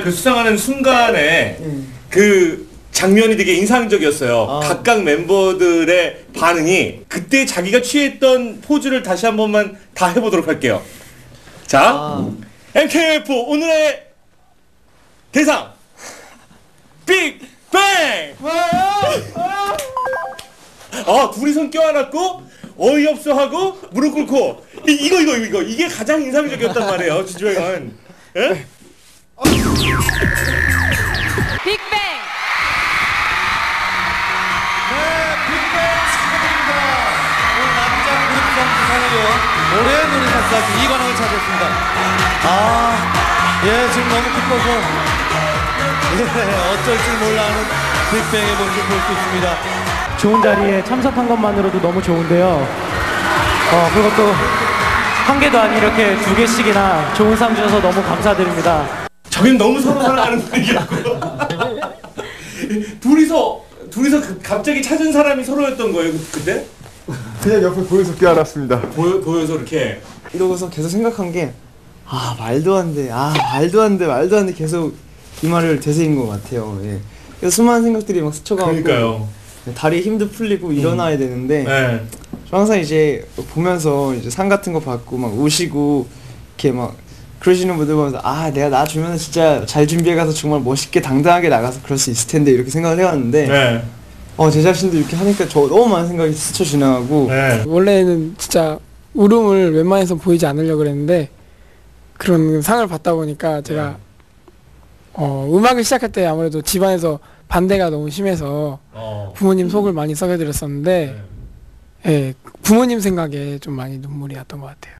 그 수상하는 순간에 예. 그 장면이 되게 인상적이었어요. 아. 각각 멤버들의 반응이 그때 자기가 취했던 포즈를 다시 한 번만 다 해보도록 할게요. 자, 아. MKF 오늘의 대상 빅뱅. 아 둘이 손 껴안았고 어이없어 하고 무릎 꿇고 이, 이거 이거 이거 이게 가장 인상적이었단 말이에요 주주형은 예? 올해 노래상까지 2관왕을 차지했습니다. 아, 예, 지금 너무 기뻐서 예, 어쩔 줄 몰라 하는 빅뱅의 모습을 볼수 있습니다. 좋은 자리에 참석한 것만으로도 너무 좋은데요. 어, 그것도 한 개도 아니 이렇게 두 개씩이나 좋은 상 주셔서 너무 감사드립니다. 저긴 너무 서로 사랑하는 분위기였고 둘이서 둘이서 그- 갑자기 찾은 사람이 서로였던 거예요 그- 그때 그냥 옆에 보여서 깨알았습니다. 보여 보여서 이렇게 이러고서 계속 생각한 게 아 말도 안 돼, 아 말도 안 돼, 말도 안 돼 계속 이 말을 되새긴 것 같아요. 예. 그래서 수많은 생각들이 막 스쳐가고 그러니까요 다리에 힘도 풀리고 일어나야 되는데 네. 저 항상 이제 보면서 이제 상 같은 거 받고 막 우시고 이렇게 막 그러시는 분들 보면서 아 내가 나 주면 진짜 잘 준비해 가서 정말 멋있게 당당하게 나가서 그럴 수 있을 텐데 이렇게 생각을 해왔는데 네. 어 제 자신도 이렇게 하니까 저 너무 많은 생각이 스쳐 지나가고 네. 원래는 진짜 울음을 웬만해서 보이지 않으려고 그랬는데 그런 상을 받다 보니까 제가 네. 어, 음악을 시작할 때 아무래도 집안에서 반대가 너무 심해서 어. 부모님 속을 많이 썩여드렸었는데 네. 예, 부모님 생각에 좀 많이 눈물이 났던 것 같아요.